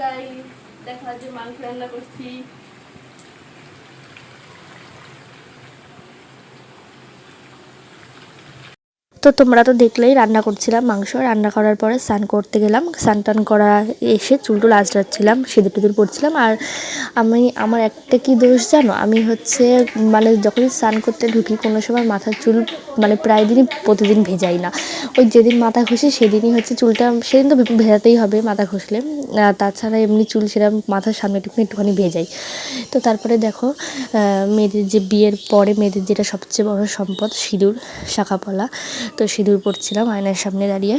Guys দেখা যে মাংস রান্না করছি। তো তোমরা তো দেখলেই রান্না করছিলাম মাংস। রান্না করার পরে স্নান করতে গেলাম। স্নান টান করা এসে চুল টুল আঁচড়াচ্ছিলাম, সিঁদুর টিঁদুর পড়ছিলাম আর আমি, আমার একটা কি দোষ জানো? আমি হচ্ছে মানে যখনই স্নান করতে ঢুকি, কোনো সময় মাথার চুল মানে প্রায় দিনই প্রতিদিন ভেজাই না। ওই যেদিন মাথা ঘষি সেদিনই হচ্ছে চুলটা, সেদিন তো ভেজাতেই হবে মাথা ঘষলে। তাছাড়া এমনি চুল সেরকম মাথার সামনে একটুখানি একটুখানি ভেজাই। তো তারপরে দেখো মেয়েদের যে বিয়ের পরে মেয়েদের যেটা সবচেয়ে বড় সম্পদ, সিঁদুর, শাখাপলা। তো সিঁদুর পড়ছিলাম আয়নার সামনে দাঁড়িয়ে।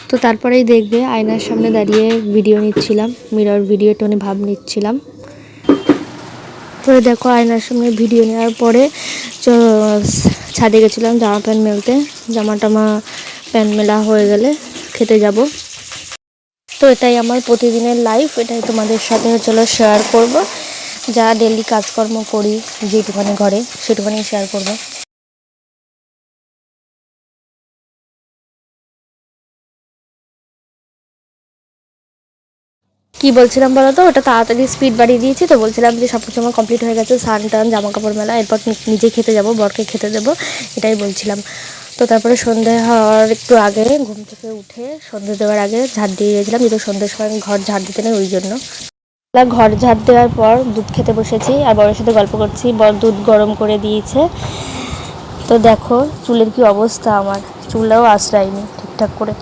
তো তারপরেই দেখবে আয়নার সামনে দাঁড়িয়ে ভিডিও নিচ্ছিলাম মিরর ভিডিও টোনে ভাব নিচ্ছিলাম। পরে দেখো আয়নার সামনে ভিডিও নেওয়ার পরে ছাদে গেছিলাম জামা প্যান্ট মেলতে, জামা টামা প্যান্ট মেলা হয়ে গেলে খেতে যাব। তো এটাই আমার প্রতিদিনের লাইফ এটাই তোমাদের সাথে চলো শেয়ার করব। যা ডেলি কাজকর্ম করি যেটুখানি ঘরে সেটুখানি শেয়ার করব। কি বলছিলাম বলো তো? ওটা তাড়াতাড়ি স্পিড বাড়িয়ে দিয়েছি তো বলছিলাম যে সব কিছু আমার কমপ্লিট হয়ে গেছে, স্নান টান জামা কাপড় মেলা, এরপর নিজে খেতে যাব, বরকে খেতে দেবো, এটাই বলছিলাম। তো তারপরে সন্ধে হওয়ার একটু আগে ঘুম থেকে উঠে সন্ধে দেওয়ার আগে ঝাড় দিয়ে গেছিলাম যেহেতু সন্ধ্যের সময় আমি ঘর ঝাড় দিতে নেই ওই জন্য। না, ঘর ঝাড় দেওয়ার পর দুধ খেতে বসেছি আর বড়ের সাথে গল্প করছি। বর দুধ গরম করে দিয়েছে। তো দেখো চুলের কি অবস্থা আমার। চুলটাও আশ্রয়নি ঠিকঠাক করে।